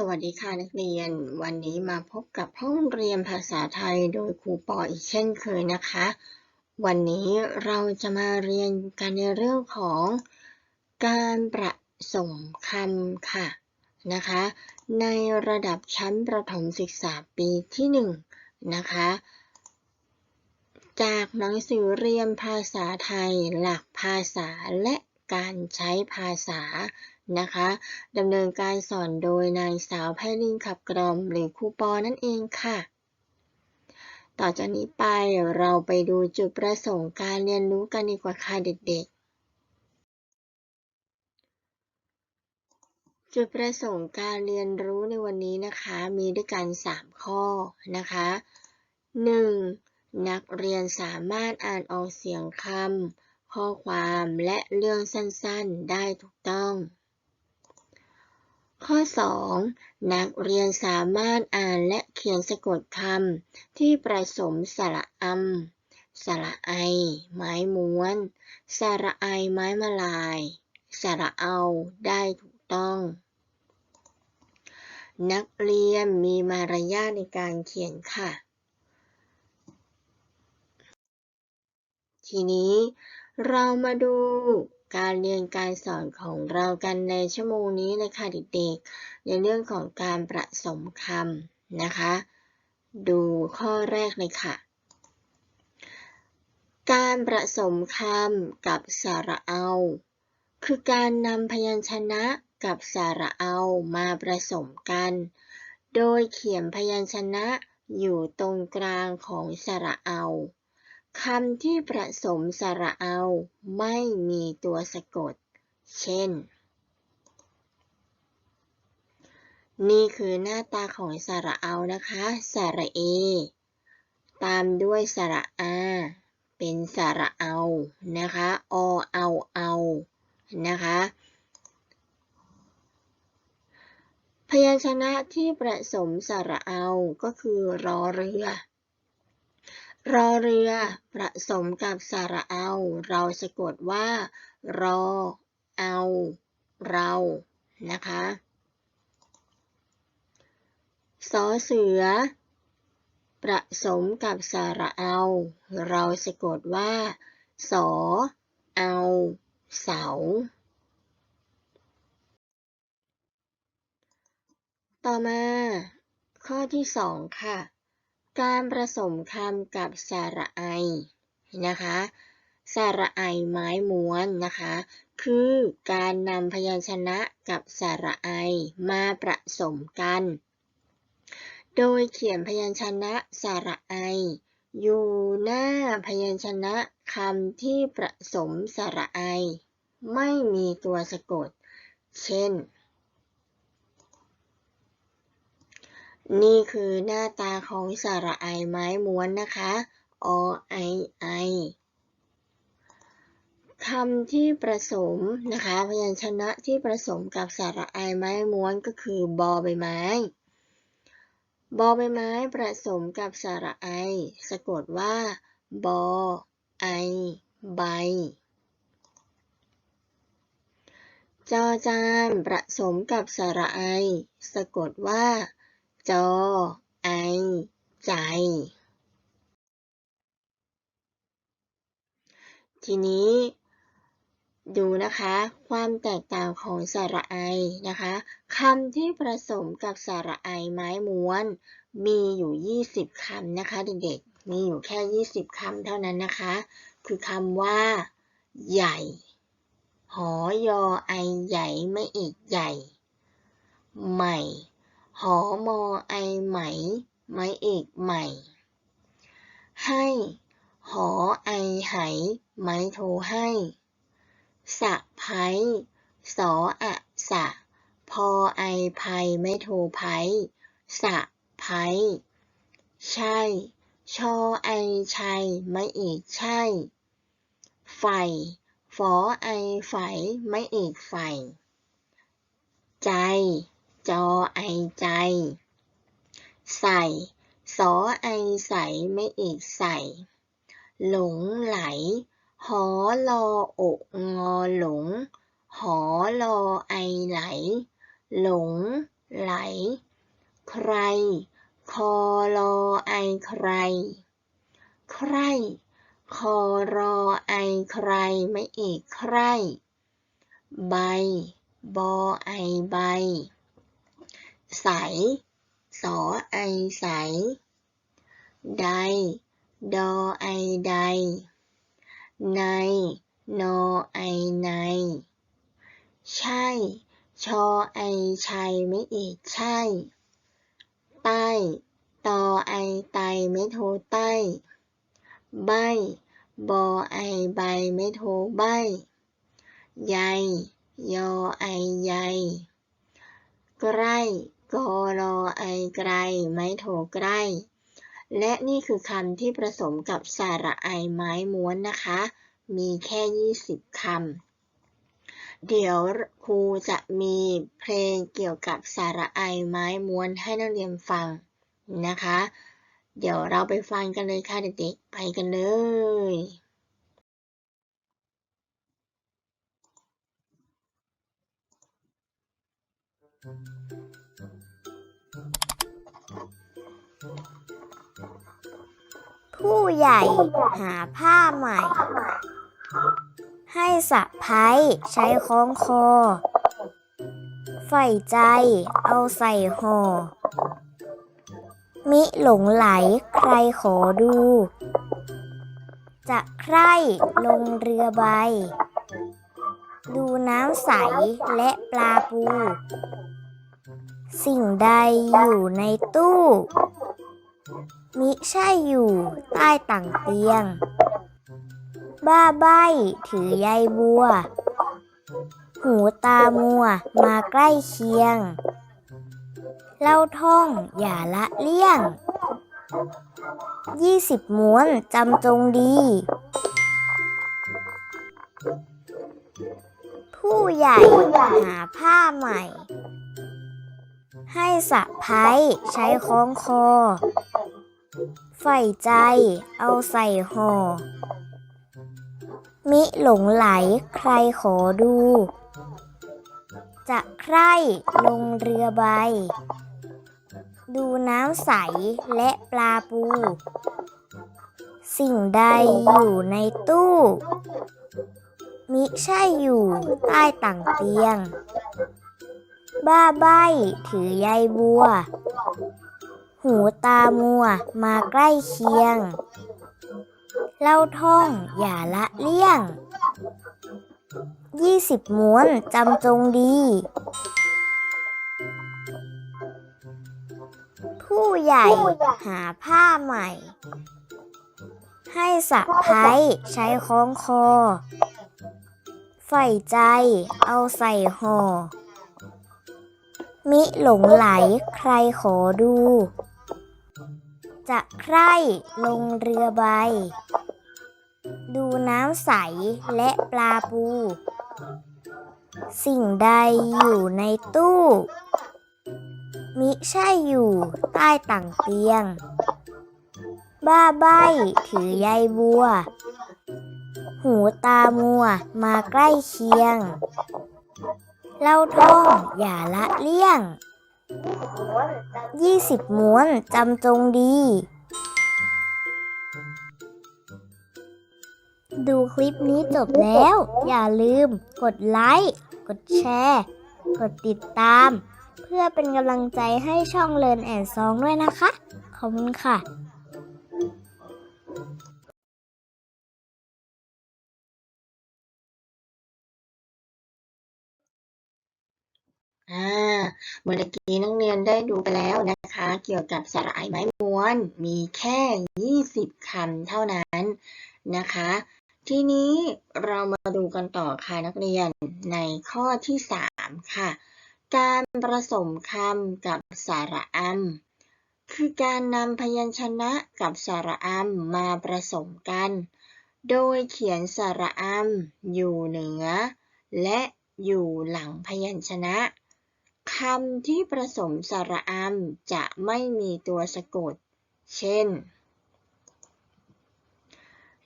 สวัสดีค่ะนักเรียน วันนี้มาพบกับห้องเรียนภาษาไทยโดยครูปออีกเช่นเคยนะคะ วันนี้เราจะมาเรียนกันในเรื่องของการประสมคำค่ะนะคะ ในระดับชั้นประถมศึกษาปีที่1นนะคะ จากหนังสือเรียนภาษาไทย หลักภาษาและการใช้ภาษา นะคะดำเนินการสอนโดยนางสาวไพลินขับกรอมหรือครูปอนั่นเองค่ะ ต่อจากนี้ไปเราไปดูจุดประสงค์การเรียนรู้กันดีกว่าค่ะเด็กๆ จุดประสงค์การเรียนรู้ในวันนี้นะคะ มีด้วยกัน 3 ข้อนะคะ 1. นักเรียนสามารถอ่านออกเสียงคำข้อความและเรื่องสั้นๆ ได้ถูกต้อง ข้อ 2. นักเรียนสามารถอ่านและเขียนสะกดคำที่ประสมสระอำสระไอ ไม้ม้วน สระไอไม้มาลาย สระเอาได้ถูกต้อง นักเรียนมีมารยาทในการเขียนค่ะ ทีนี้เรามาดู การเรียนการสอนของเรากันในชั่วโมงนี้เลยค่ะเด็กๆ ในเรื่องของการประสมคำนะคะ ดูข้อแรกเลยค่ะ การประสมคำกับสระเอา คือการนำพยัญชนะกับสระเอามาผสมกัน โดยเขียนพยัญชนะอยู่ตรงกลางของสระเอา คำที่ผสมสระเอา ไม่มีตัวสะกด เช่น นี่คือหน้าตาของสระเอานะคะ สระเอ ตามด้วยสระอา เป็นสระเอา นะคะ อเอาเอา นะคะ พยัญชนะที่ผสมสระเอา ก็คือรอเรือ รอเรือผสมกับสระเอา เราสะกดว่า รอ เอา เรา นะคะสอเสือผสมกับสระเอา เราสะกดว่า สอ เอา เสา ต่อมา ข้อที่สองค่ะ การผสมคำกับสระไอนะคะ สระไอไม้ม้วนนะคะ คือการนำพยัญชนะกับสระไอมาผสมกัน โดยเขียนพยัญชนะสระไอ อยู่หน้าพยัญชนะคำที่ผสมสระไอ ไม่มีตัวสะกด เช่น นี่คือหน้าตาของสระไอไม้ม้วนนะคะ อไอไอคำที่ผสมนะคะ พยัญชนะที่ผสมกับสระไอไม้ม้วนก็คือบอใบไม้ บอใบไม้ผสมกับสระไอ สะกดว่า บอไอ ใบ จอจานผสมกับสระไอ สะกดว่า จอ ไอ ใจ ทีนี้ ดูนะคะ ความแตกต่างของสระไอนะคะคำที่ผสมกับสระไอไม้ม้วน มีอยู่ 20 คำนะคะเด็กๆ มีอยู่แค่ 20 คำเท่านั้นนะคะ คือคำว่า ใหญ่ หอยอไอใหญ่ไม่อีกใหญ่ ใหม่ หอมอไอไหม ไม้เอกใหม่ ให้ หอไอไหไม้โทให้สะไพสออะสะ พอไอภัยไม่โทไพสะไพใช่ ชอไอชัยไม่เอกใช่ ไฟฝอไอไฝไม่เอกไฟ ใจ จอไอใจ ใส่สอไอใสไม่อีกใส่ หลงไหล หอลออกงอหลง หอลอไอไหล หลงไหล ใคร คอรอไอใคร ใคร คอรอไอใครไม่เอกใคร ใบ บอไอใบ ใส สอไอใส ใด ดอไอใด ใน นอไอใน ใช่ ชอไอชัยไม่เอกใช่ ใต้ ตอไอไตไม่โทใต้ ใบ บอไอใบไม่โทใบ ใยยอไอใยใกล้ กอรอไอไกล ไม่โทใกล้ และนี่คือคำที่ผสมกับสระไอไม้ม้วนนะคะ มีแค่ 20 คำ เดี๋ยวครูจะมีเพลงเกี่ยวกับสระไอไม้ม้วนให้นักเรียนฟังนะคะ เดี๋ยวเราไปฟังกันเลยค่ะเด็กๆ ไปกันเลย ผู้ใหญ่หาผ้าใหม่ ให้สะพ้ยใช้คล้องคอ ใฝ่ใจเอาใส่ห่อ มิหลงไหลใครขอดู จะใคร่ลงเรือใบ ดูน้ำใสและปลาปู สิ่งใดอยู่ในตู้ มิใช่อยู่ใต้ต่างเตียง บ้าใบถือใยบัว หูตามัวมาใกล้เคียง เล่าท่องอย่าละเลี่ยง ยี่สิบม้วนจำจงดี ผู้ใหญ่หาผ้าใหม่ให้สะพ้ายใช้คล้องคอ ใฝ่ใจเอาใส่ห่อ มิหลงไหลใครขอดู จะใคร่ลงเรือใบ ดูน้ำใสและปลาปู สิ่งใดอยู่ในตู้ มิใช่อยู่ใต้ต่างเตียง บ้าใบถือใยบัว หูตามัวมาใกล้เคียง เล่าท่องอย่าละเลี่ยง ยี่สิบม้วนจำจงดี ผู้ใหญ่หาผ้าใหม่ ให้สะพ้ายใช้คล้องคอ ใฝ่ใจเอาใส่ห่อมิหลงไหลใครขอดู จะใคร่ลงเรือใบ ดูน้ำใสและปลาปู สิ่งใดอยู่ในตู้ มิใช่อยู่ใต้ต่างเตียง บ้าใบถือใยบัว หูตามัวมาใกล้เคียง เล่าท่องอย่าละเลี่ยง ยี่สิบม้วนจำจงดี ดูคลิปนี้จบแล้ว อย่าลืมกดไลค์ กดแชร์ กดติดตาม เพื่อเป็นกำลังใจให้ช่องเลินแอนซองด้วยนะคะ ขอบคุณค่ะ อ่าเมื่อกี้นักเรียนได้ดูไปแล้วนะคะ เกี่ยวกับสระไอไม้ม้วน มีแค่ 20 คำเท่านั้นนะคะ ทีนี้เรามาดูกันต่อค่ะนักเรียนในข้อที่ 3 ค่ะ การผสมคำกับสระอำคือการนำพยัญชนะกับสระอำมาผสมกัน โดยเขียนสระอำอยู่เหนือ และอยู่หลังพยัญชนะ คำที่ผสมสระอำจะไม่มีตัวสะกด เช่น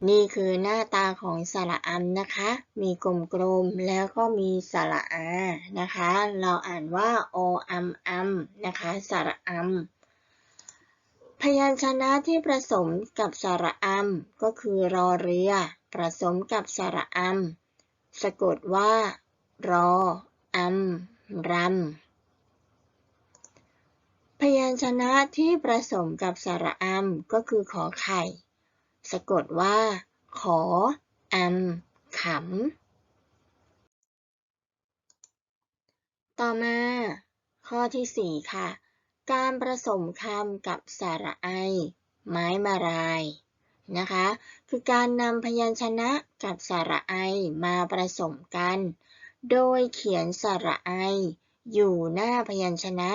นี่คือหน้าตาของสระอัมนะคะ มีกลมๆ แล้วก็มีสระอา นะคะ เราอ่านว่าโออัมอัมนะคะ สระอัมพยัญชนะที่ผสมกับสระอัมก็คือรอเรือผสมกับสระอัมสะกดว่ารออัมรำ ญชนะที่ผสมกับสระอัมก็คือขอไข่ สะกดว่า ขออัมขำ ต่อมา ข้อที่ 4 ค่ะ การผสมคำกับสระไอ ไม้มารายนะคะ คือการนำพยัญชนะกับสระไอมาผสมกัน โดยเขียนสระไออยู่หน้าพยัญชนะ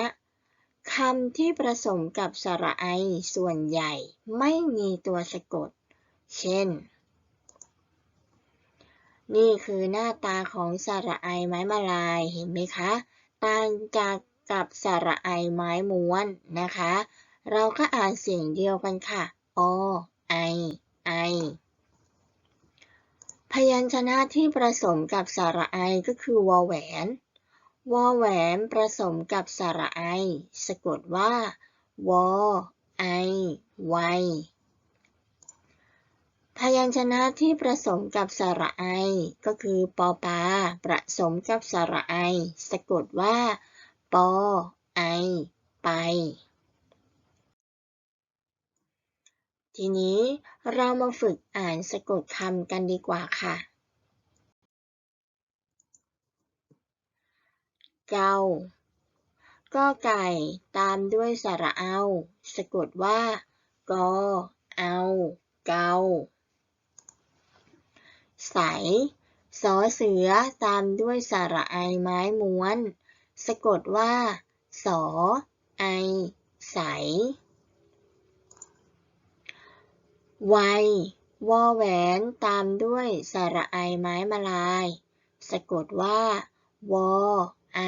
คำที่ผสมกับสระไอส่วนใหญ่ไม่มีตัวสะกด เช่น นี่คือหน้าตาของสระไอไม้มาลาย เห็นไหมคะ ต่างจากกับสระไอไม้ม้วนนะคะ เราก็อ่านเสียงเดียวกันค่ะ อ ไอ ไอ พยัญชนะที่ผสมกับสระไอก็คือวอแหวน วอแหวนผสมกับสระไอ สะกดว่า วอ ไอ ไว พยัญชนะที่ผสมกับสระไอ ก็คือปอปาผสมกับสระไอ สะกดว่า ปอ ไอ ไป ทีนี้เรามาฝึกอ่านสะกดคำกันดีกว่าค่ะ เกาก็ไก่ตามด้วยสระเอา สะกดว่า กอ เอา เกา ใส สอเสือตามด้วยสระไอไม้ม้วน สะกดว่า สอ ไอ ใส ไว วอแหวนตามด้วยสระไอไม้มาลาย สะกดว่า วอ ไอ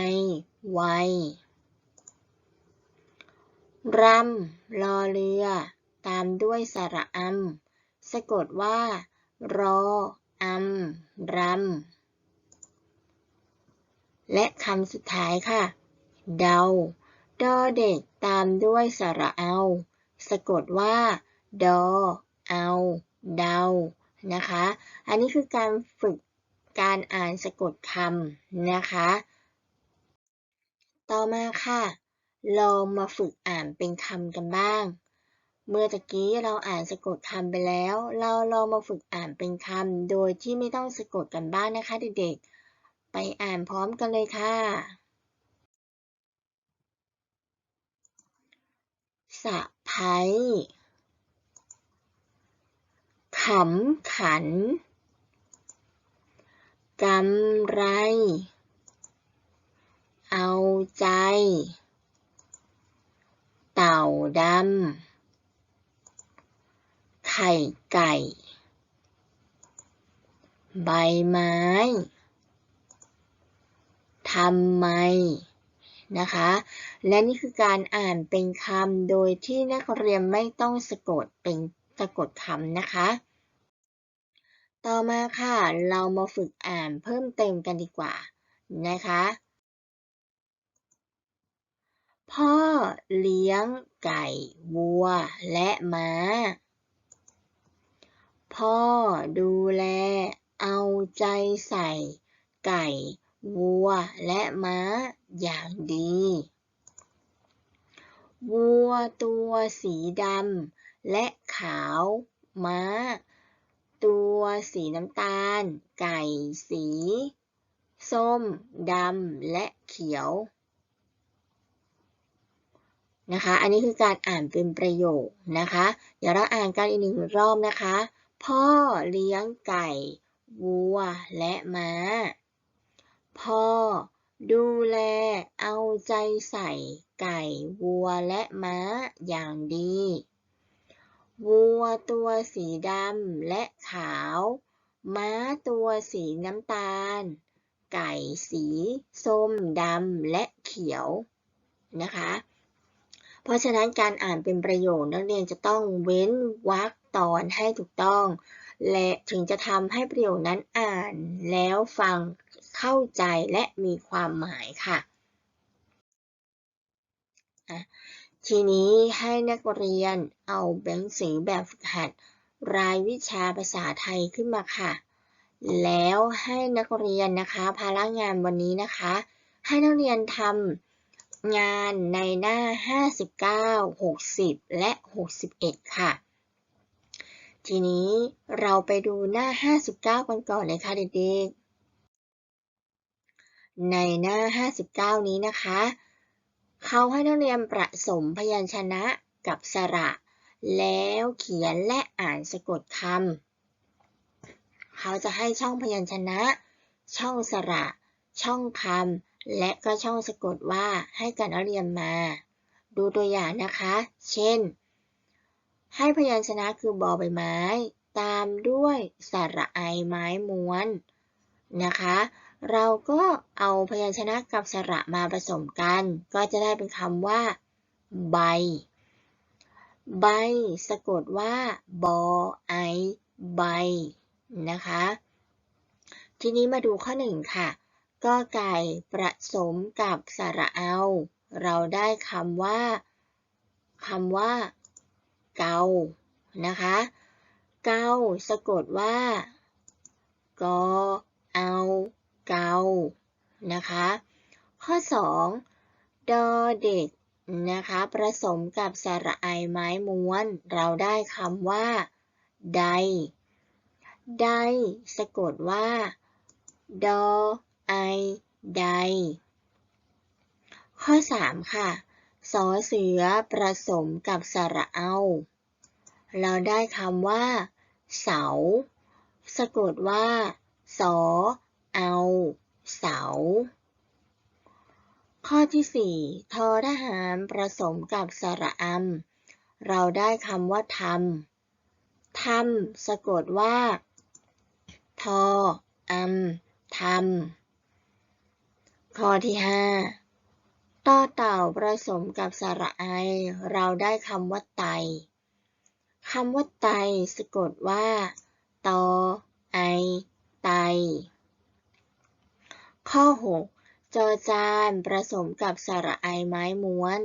ไว รำรอเรือ ตามด้วยสระอัม สะกดว่า รอ อัม รำ และคำสุดท้ายค่ะ เดา ดอเด็กตามด้วยสระเอา สะกดว่า ดอ เอา เดา นะคะ อันนี้คือการฝึกการอ่านสะกดคำนะคะ ต่อมาค่ะ ลองมาฝึกอ่านเป็นคำกันบ้าง เมื่อตะกี้เราอ่านสะกดคำไปแล้ว เราลองมาฝึกอ่านเป็นคำโดยที่ไม่ต้องสะกดกันบ้างนะคะเด็กๆ ไปอ่านพร้อมกันเลยค่ะ สะไพยขำขัน กำไร เอาใจ เต่าดำ ไข่ไก่ ใบไม้ ทำไม นะคะ และนี่คือการอ่านเป็นคำโดยที่นักเรียนไม่ต้องสะกดเป็นสะกดคำนะคะต่อมาค่ะ เรามาฝึกอ่านเพิ่มเติมกันดีกว่านะคะ พ่อเลี้ยงไก่วัวและม้า พ่อดูแลเอาใจใส่ ไก่วัวและม้าอย่างดี วัวตัวสีดำและขาว ม้า ตัวสีน้ำตาล ไก่สี ส้มดำและเขียว นะคะ อันนี้คือการอ่านเป็นประโยคนะคะ เดี๋ยวเราอ่านกันอีกหนึ่งรอบนะคะ พ่อเลี้ยงไก่วัวและม้า พ่อดูแลเอาใจใส่ไก่วัวและม้าอย่างดี วัวตัวสีดำและขาว ม้าตัวสีน้ำตาล ไก่สีส้มดำและเขียวนะคะ ราะฉะนั้นการอ่านเป็นประโยคนักเรียนจะต้องเว้นวรรคตอนให้ถูกต้อง และถึงจะทำให้ประโยคนั้นอ่านแล้วฟังเข้าใจและมีความหมายค่ะ ทีนี้ให้นักเรียนเอาหนังสือแบบฝึกหัด รายวิชาภาษาไทยขึ้นมาค่ะ แล้วให้นักเรียนนะคะ ภาระงานวันนี้นะคะ ให้นักเรียนทำ งานในหน้า 59 60 และ 61 ค่ะ ทีนี้เราไปดูหน้า 59 กันก่อนเลยค่ะเด็กๆ ในหน้า 59 นี้นะคะ เขาให้นักเรียนประสมพยัญชนะกับสระ แล้วเขียนและอ่านสะกดคำ เขาจะให้ช่องพยัญชนะ ช่องสระ ช่องคำ และก็ช่องสะกดว่าให้การเรียนมา ดูตัวอย่างนะคะ เช่น ให้พยัญชนะคือบอใบไม้ ตามด้วยสระไอไม้ม้วนนะคะ เราก็เอาพยัญชนะกับสระมาผสมกัน ก็จะได้เป็นคำว่า ใบ ใบ สะกดว่า บอไอใบนะคะ ทีนี้มาดูข้อหนึ่งค่ะ ก็ไก่ผสมกับสระเอา เราได้คำว่าคำว่า เกา นะคะ เกาสะกดว่ากอเอาเกา นะคะ ข้อ 2 ดอเด็กนะคะผสมกับสระไอไม้ม้วน เราได้คำว่าใดใดสะกดว่า ดอ ไอ ใด ข้อ 3 ค่ะสอเสือผสมกับสระเอา เราได้คำว่า เสา สะกดว่า สอ เอา เสา ข้อที่ 4 ทอทหารผสมกับสระอำเราได้คำว่าทำทำสะกดว่า ทออำทำ ข้อที่5ต่อเต่าผสมกับสระไอ เราได้คำว่าไตคำว่าไตสะกดว่าตอไอ ไต ข้อ 6 จอจานผสมกับสระไอไม้ม้วน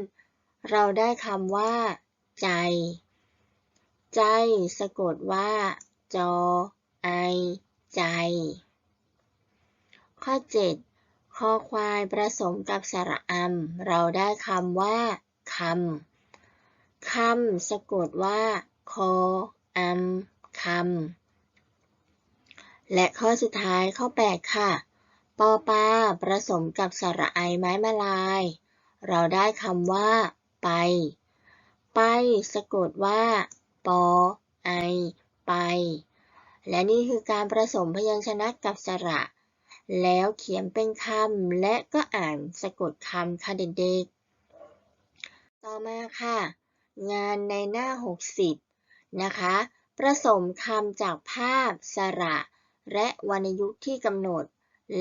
เราได้คำว่า ใจ ใจสะกดว่า จอไอ ใจ ข้อ 7 คอควายผสมกับสระอำเราได้คำว่าคำคำสะกดว่าคออำคำและข้อสุดท้ายข้อ 8 ค่ะ ปอปาผสมกับสระไอไม้มาลาย เราได้คำว่า ไป ไปสะกดว่า ปอไอ ไป และนี่คือการผสมพยัญชนะกับสระ แล้วเขียนเป็นคำและก็อ่านสะกดคำค่ะเด็กๆ ต่อมาค่ะ งานในหน้า 60 นะคะผสมคำจากภาพสระ และวรรณยุกต์ที่กำหนด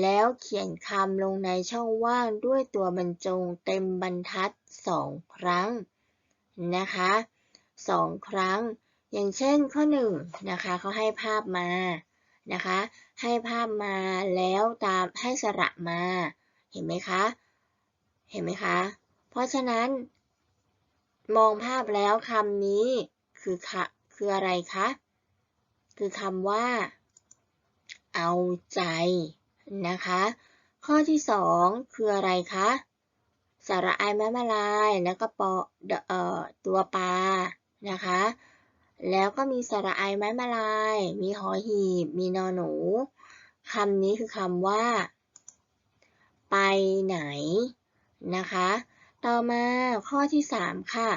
แล้วเขียนคำลงในช่องว่างด้วยตัวบรรจงเต็มบรรทัดสองครั้งนะคะสองครั้ง อย่างเช่นข้อหนึ่งนะคะเขาให้ภาพมา นะคะ ให้ภาพมาแล้วตามให้สระมา เห็นไหมคะ เห็นไหมคะ เพราะฉะนั้น มองภาพแล้วคำนี้คือคะคืออะไรคะ คือคำว่า เอาใจนะคะ ข้อที่สองคืออะไรคะสระไอไม้มาลายแล้วก็ปอเอ่อตัวปลานะคะ แล้วก็มีสระไอไม้มาลาย มีหอหีบ มีนอหนูคำนี้คือคำว่า ไปไหนนะคะ ต่อมาข้อที่ 3 ค่ะ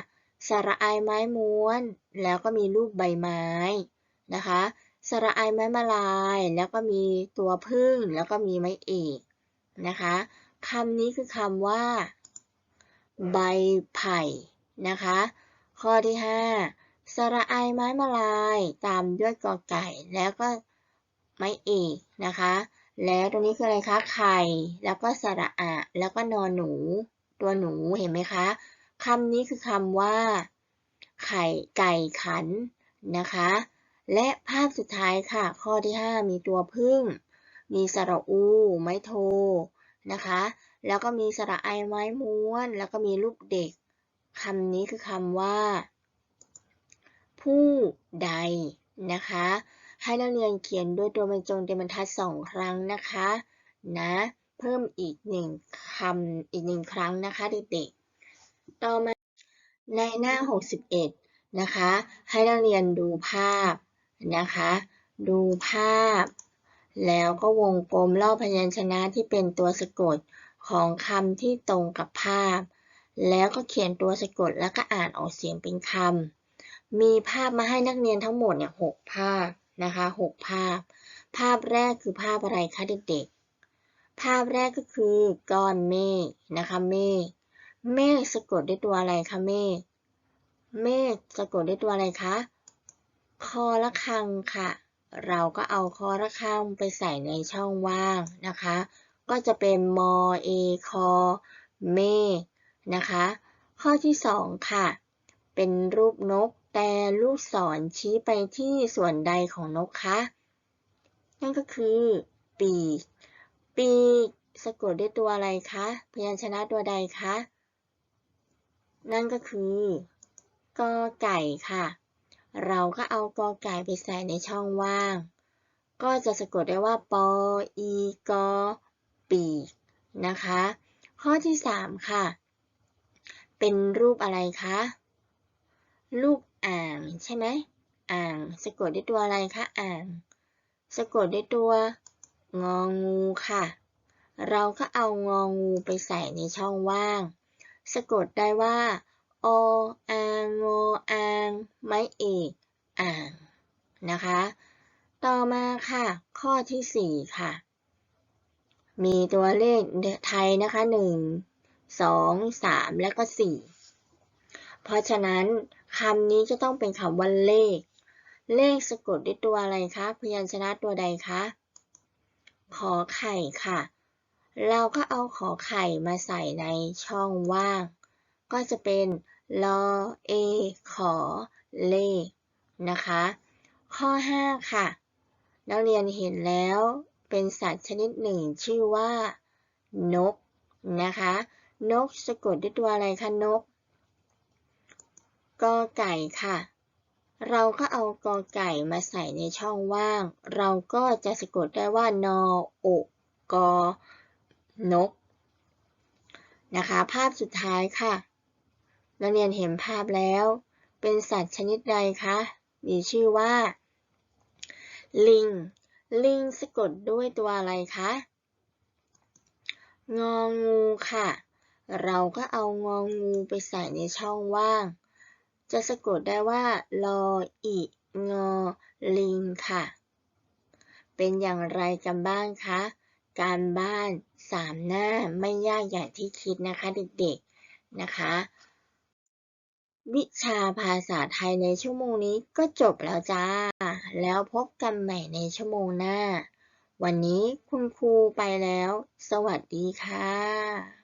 สระไอไม้ม้วน แล้วก็มีรูปใบไม้นะคะ สระไอไม้มาลาย แล้วก็มีตัวพึ่ง แล้วก็มีไม้เอกนะคะคำนี้คือคำว่า ใบไผ่นะคะ ข้อที่ 5 สระไอไม้มาลายตามด้วยกอไก่แล้วก็ไม้เอกนะคะ แล้วตรงนี้คืออะไรคะไข่ แล้วก็สระอะแล้วก็นอนหนู ตัวหนูเห็นไหมคะคำนี้คือคำว่า ไข่ไก่ขันนะคะ และภาพสุดท้ายค่ะ ข้อที่ 5 มีตัวพึ่ง มีสระอู ไม้โทนะคะ แล้วก็มีสระไอไม้ม้วน แล้วก็มีรูปเด็กคำนี้คือคำว่า ผู้ใดนะคะ ให้นักเรียนเขียนด้วยตัวบรรจงเต็มบรรทัดสองครั้งนะคะนะเพิ่มอีกหนึ่งคำอีกหนึ่งครั้งนะคะเด็กๆต่อมาในหน้า 61 นะคะ ให้นักเรียนดูภาพนะคะ ดูภาพ แล้วก็วงกลมรอบพยัญชนะที่เป็นตัวสะกดของคำที่ตรงกับภาพ แล้วก็เขียนตัวสะกดแล้วก็อ่านออกเสียงเป็นคำ มีภาพมาให้นักเรียนทั้งหมดเนี่ยหกภาพนะคะหกภาพ ภาพแรกคือภาพอะไรคะเด็กๆ ภาพแรกก็คือก้อนเมฆนะคะเมฆเมฆสะกดด้วยตัวอะไรคะเมฆเมฆสะกดด้วยตัวอะไรคะคอละคังค่ะ เราก็เอาคอละคังไปใส่ในช่องว่างนะคะ ก็จะเป็นมอเอคอเมฆนะคะ ข้อที่สองค่ะ เป็นรูปนก แต่ลูกศรชี้ไปที่ส่วนใดของนกคะ นั่นก็คือ ปีก ปีกสะกดด้วยตัวอะไรคะ พยัญชนะตัวใดคะ นั่นก็คือกอไก่ค่ะ เราก็เอากอไก่ไปใส่ในช่องว่าง ก็จะสะกดได้ว่าปออีกอปีกนะคะ ข้อที่สามค่ะ เป็นรูปอะไรคะ รูป อ่างใช่ไหมอ่างสะกดด้วยตัวอะไรคะอ่างสะกดด้วยตัวงองูค่ะ เราก็เอางองูไปใส่ในช่องว่าง สะกดได้ว่าโออางโออางไม้เอกอ่างนะคะ ต่อมาค่ะ ข้อที่สี่ค่ะ มีตัวเลขไทยนะคะหนึ่งสองสามแล้วก็สี่ เพราะฉะนั้นคำนี้จะต้องเป็นคำว่าเลข เลขสะกดด้วยตัวอะไรคะ พยัญชนะตัวใดคะ ขอไข่ค่ะ เราก็เอาขอไข่มาใส่ในช่องว่าง ก็จะเป็นลอเอ ขอ เลข นะคะ ข้อ 5 ค่ะ นักเรียนเห็นแล้วเป็นสัตว์ชนิดหนึ่งชื่อว่า นก นะคะ นกสะกดด้วยตัวอะไรคะ นก กอไก่ค่ะ เราก็เอากอไก่มาใส่ในช่องว่าง เราก็จะสะกดได้ว่านอโอกอนก นะคะ ภาพสุดท้ายค่ะ นักเรียนเห็นภาพแล้ว เป็นสัตว์ชนิดใดคะ มีชื่อว่า ลิง ลิงสะกดด้วยตัวอะไรคะ งองูค่ะ เราก็เอางองูไปใส่ในช่องว่าง จะสะกดได้ว่าลออีงอลิงค่ะ เป็นอย่างไรกันบ้างคะ การบ้านสามหน้าไม่ยากอย่างที่คิดนะคะเด็กๆนะคะ วิชาภาษาไทยในชั่วโมงนี้ก็จบแล้วจ้า แล้วพบกันใหม่ในชั่วโมงหน้า วันนี้คุณครูไปแล้ว สวัสดีค่ะ